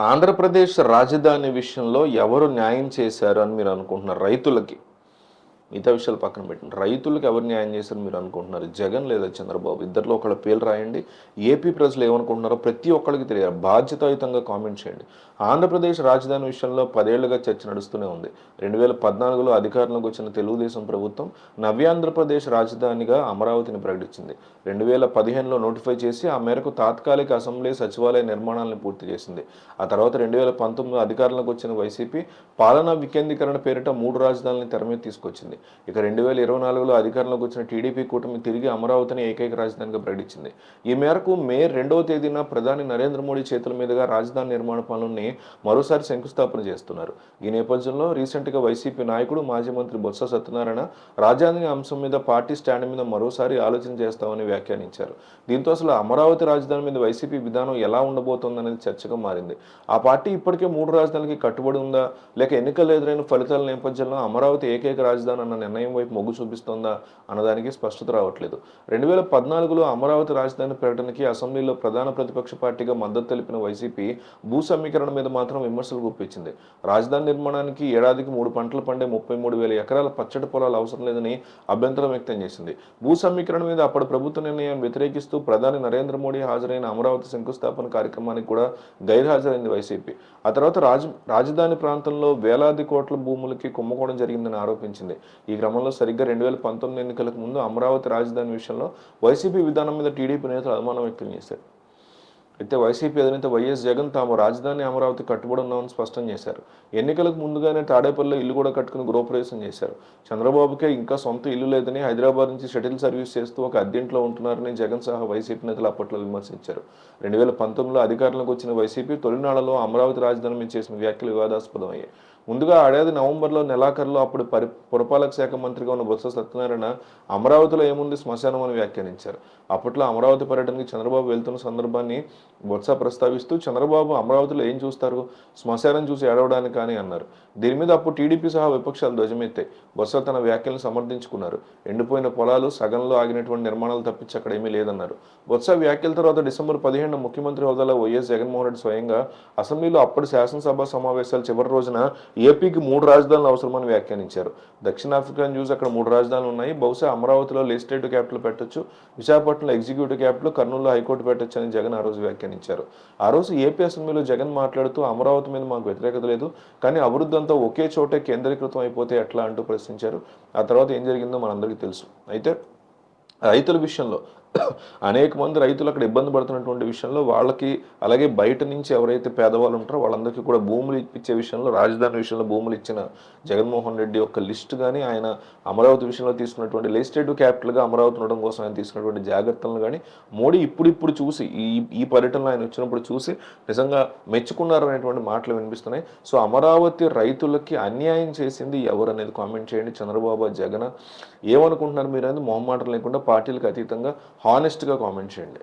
ఆంధ్రప్రదేశ్ రాజధాని విషయంలో ఎవరు న్యాయం చేశారు అని మీరు అనుకుంటున్నారు? రైతులకి. మిగతా విషయాలు పక్కన పెట్టండి. రైతులకు ఎవరు న్యాయం చేశారు మీరు అనుకుంటున్నారు? జగన్ లేదా చంద్రబాబు? ఇద్దరిలో ఒకళ్ళ పేర్లు రాయండి. ఏపీ ప్రజలు ఏమనుకుంటున్నారో ప్రతి ఒక్కరికి తెలియాలి. బాధ్యతాయుతంగా కామెంట్ చేయండి. ఆంధ్రప్రదేశ్ రాజధాని విషయంలో పదేళ్ళుగా చర్చ నడుస్తూనే ఉంది. రెండు వేల పద్నాలుగులో అధికారంలోకి వచ్చిన తెలుగుదేశం ప్రభుత్వం నవ్యాంధ్రప్రదేశ్ రాజధానిగా అమరావతిని ప్రకటించింది. రెండు వేల పదిహేనులో నోటిఫై చేసి ఆ మేరకు తాత్కాలిక అసెంబ్లీ సచివాలయ నిర్మాణాలను పూర్తి చేసింది. ఆ తర్వాత రెండు వేల పంతొమ్మిదిలో అధికారంలోకి వచ్చిన వైసీపీ పాలనా వికేంద్రీకరణ పేరిట మూడు రాజధానులను తెర మీద తీసుకొచ్చింది. ఇక రెండు వేల ఇరవై నాలుగులో అధికారంలోకి వచ్చిన టీడీపీ కూటమి తిరిగి అమరావతిని ఏకైక రాజధానిగా ప్రకటించింది. ఈ మేరకు మే రెండవ తేదీన ప్రధాని నరేంద్ర మోడీ చేతుల మీదుగా రాజధాని నిర్మాణ పనుల్ని మరోసారి శంకుస్థాపన చేస్తున్నారు. ఈ నేపథ్యంలో రీసెంట్గా వైసీపీ నాయకుడు మాజీ మంత్రి బొత్స సత్యనారాయణ రాజధాని అంశం మీద పార్టీ స్టాండ్ మీద మరోసారి ఆలోచన చేస్తామని వ్యాఖ్యానించారు. దీంతో అసలు అమరావతి రాజధాని మీద వైసీపీ విధానం ఎలా ఉండబోతోందనేది చర్చగా మారింది. ఆ పార్టీ ఇప్పటికే మూడు రాజధానులకి కట్టుబడి ఉందా? లేక ఎన్నికలు ఎదురైన ఫలితాల నేపథ్యంలో అమరావతి ఏకైక రాజధాని అన్న నిర్ణయం వైపు మొగ్గు చూపిస్తోందా అన్నదానికి స్పష్టత రావట్లేదు. రెండు వేల పద్నాలుగులో అమరావతి రాజధాని ప్రకటనకి అసెంబ్లీలో ప్రధాన ప్రతిపక్ష పార్టీగా మద్దతు తెలిపిన వైసీపీ భూ సమీకరణ మీద మాత్రం విమర్శలు గుప్పించింది. రాజధాని నిర్మాణానికి ఏడాదికి మూడు పంటలు పండే ముప్పై మూడు వేల ఎకరాల పచ్చడి పొలాలు అవసరం లేదని అభ్యంతరం వ్యక్తం చేసింది. భూ సమీకరణ మీద అప్పటి ప్రభుత్వ నిర్ణయాన్ని వ్యతిరేకిస్తూ ప్రధాని నరేంద్ర మోడీ హాజరైన అమరావతి శంకుస్థాపన కార్యక్రమానికి కూడా గైర్హాజరైంది వైసీపీ. ఆ తర్వాత రాజ రాజధాని ప్రాంతంలో వేలాది కోట్ల భూములకి కుమ్మకోవడం జరిగిందని ఆరోపించింది. ఈ క్రమంలో సరిగ్గా రెండు వేల పంతొమ్మిది ఎన్నికలకు ముందు అమరావతి రాజధాని విషయంలో వైసీపీ విధానం మీద టీడీపీ నేతలు అనుమానం వ్యక్తం చేశారు. అయితే వైసీపీ అధినేత వైఎస్ జగన్ తాము రాజధాని అమరావతి కట్టుబడి ఉన్నామని స్పష్టం చేశారు. ఎన్నికలకు ముందుగానే తాడేపల్లిలో ఇల్లు కూడా కట్టుకుని గృహప్రవేశం చేశారు. చంద్రబాబుకే ఇంకా సొంత ఇల్లు లేదని హైదరాబాద్ నుంచి షటిల్ సర్వీస్ చేస్తూ ఒక అద్దెంట్లో ఉంటున్నారని జగన్ సహా వైసీపీ నేతలు అప్పట్లో విమర్శించారు. రెండు వేల పంతొమ్మిదిలో అధికారంలోకి వచ్చిన వైసీపీ తొలినాళ్ళలో అమరావతి రాజధాని మీద చేసిన వ్యాఖ్యలు వివాదాస్పదమయ్యాయి. ముందుగా ఆడేది నవంబర్లో నెలాఖరులో అప్పుడు పరి పురపాలక శాఖ మంత్రిగా ఉన్న బొత్స సత్యనారాయణ అమరావతిలో ఏముంది శ్మశానం అని వ్యాఖ్యానించారు. అప్పట్లో అమరావతి పర్యటనకి చంద్రబాబు వెళ్తున్న సందర్భాన్ని బొత్స ప్రస్తావిస్తూ చంద్రబాబు అమరావతిలో ఏం చూస్తారు? శ్మశానం చూసి ఏడవడానికి కానీ అన్నారు. దీని మీద అప్పుడు టీడీపీ సహా విపక్షాలు ధ్వజమెత్తాయి. బొత్స తన వ్యాఖ్యలను సమర్థించుకున్నారు. ఎండిపోయిన పొలాలు సగంలో ఆగినటువంటి నిర్మాణాలు తప్పించి అక్కడ ఏమీ లేదన్నారు. బొత్స వ్యాఖ్యల తర్వాత డిసెంబర్ పదిహేను ముఖ్యమంత్రి హోదాలో వైఎస్ జగన్మోహన్ రెడ్డి స్వయంగా అసెంబ్లీలో అప్పటి శాసనసభ సమావేశాలు చివరి రోజున ఏపీకి మూడు రాజధానులు అవసరమని వ్యాఖ్యానించారు. దక్షిణాఫ్రికాను చూసి అక్కడ మూడు రాజధానులు ఉన్నాయి. బహుశా అమరావతిలో లెజిస్లేటివ్ క్యాపిటల్ పెట్టొచ్చు. విశాఖపట్నంలో ఎగ్జిక్యూటివ్ క్యాపిటల్ కర్నూలులో హైకోర్టు పెట్టొచ్చు అని జగన్ ఆ రోజు వ్యాఖ్యానించారు. ఆ రోజు ఏపీ అసెంబ్లీలో జగన్ మాట్లాడుతూ అమరావతి మీద మాకు వ్యతిరేకత లేదు కానీ అభివృద్ధి అంతా ఒకే చోటే కేంద్రీకృతం అయిపోతే ఎట్లా అంటూ ప్రశ్నించారు. ఆ తర్వాత ఏం జరిగిందో మనందరికీ తెలుసు. అయితే రైతుల విషయంలో అనేక మంది రైతులు అక్కడ ఇబ్బంది పడుతున్నటువంటి విషయంలో వాళ్ళకి అలాగే బయట నుంచి ఎవరైతే పేదవాళ్ళు ఉంటారో వాళ్ళందరికీ కూడా భూములు ఇప్పించే విషయంలో రాజధాని విషయంలో భూములు ఇచ్చిన జగన్మోహన్ రెడ్డి యొక్క లిస్ట్ కానీ ఆయన అమరావతి విషయంలో తీసుకున్నటువంటి లెజిస్లేటివ్ క్యాపిటల్గా అమరావతి ఉండడం కోసం ఆయన తీసుకున్నటువంటి జాగ్రత్తలను కానీ మోడీ ఇప్పుడిప్పుడు చూసి ఈ ఈ పర్యటనలో ఆయన వచ్చినప్పుడు చూసి నిజంగా మెచ్చుకున్నారు అనేటువంటి మాటలు వినిపిస్తున్నాయి. సో అమరావతి రైతులకి అన్యాయం చేసింది ఎవరు అనేది కామెంట్ చేయండి. చంద్రబాబు జగన్ ఏమనుకుంటున్నారు మీరు అనేది మొహమాటం లేకుండా పార్టీలకు అతీతంగా హానెస్ట్గా కామెంట్ చేయండి.